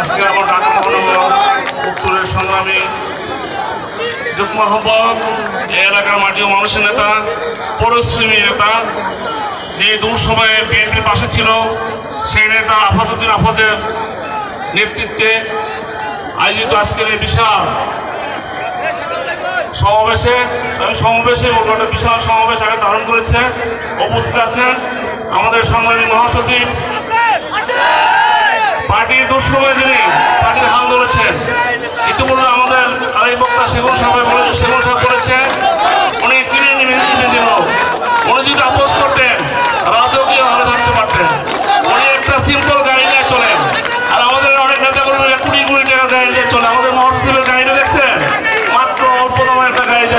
আজকে আমার ঢাকা মহানগর সংগ্রামী যুগ্ম আহ্বক এই এলাকার মাটি মানুষের নেতা, পরিশ্রমী নেতা, যে দূর সময়ে বিএনপির পাশে ছিল, সেই নেতা আফাজুদ্দিন আফাজের নেতৃত্বে আয়োজিত আজকের এই বিশাল সমাবেশে সমাবেশে বিশাল সমাবেশ আগে ধারণ করেছে, উপস্থিত আছেন আমাদের সংগ্রামী মহাসচিব পার্টির দুঃসময় তিনি পার্টির হাল ধরেছেন, ইতিমধ্যে আমাদের আরেক বক্তা সেগুন সাহেব সেগুন সাহেব বলেছে, উনি কিনে নেবেন উনি যদি আপোষ করতেন, রাজকীয় ভাবে থাকতে পারতেন। উনি একটা সিম্পল গাড়ি নিয়ে চলেন। আর আমাদের অনেক নেতা কর্মীরা কুড়ি কুড়ি টাকার গাড়ি নিয়ে চলে আমাদের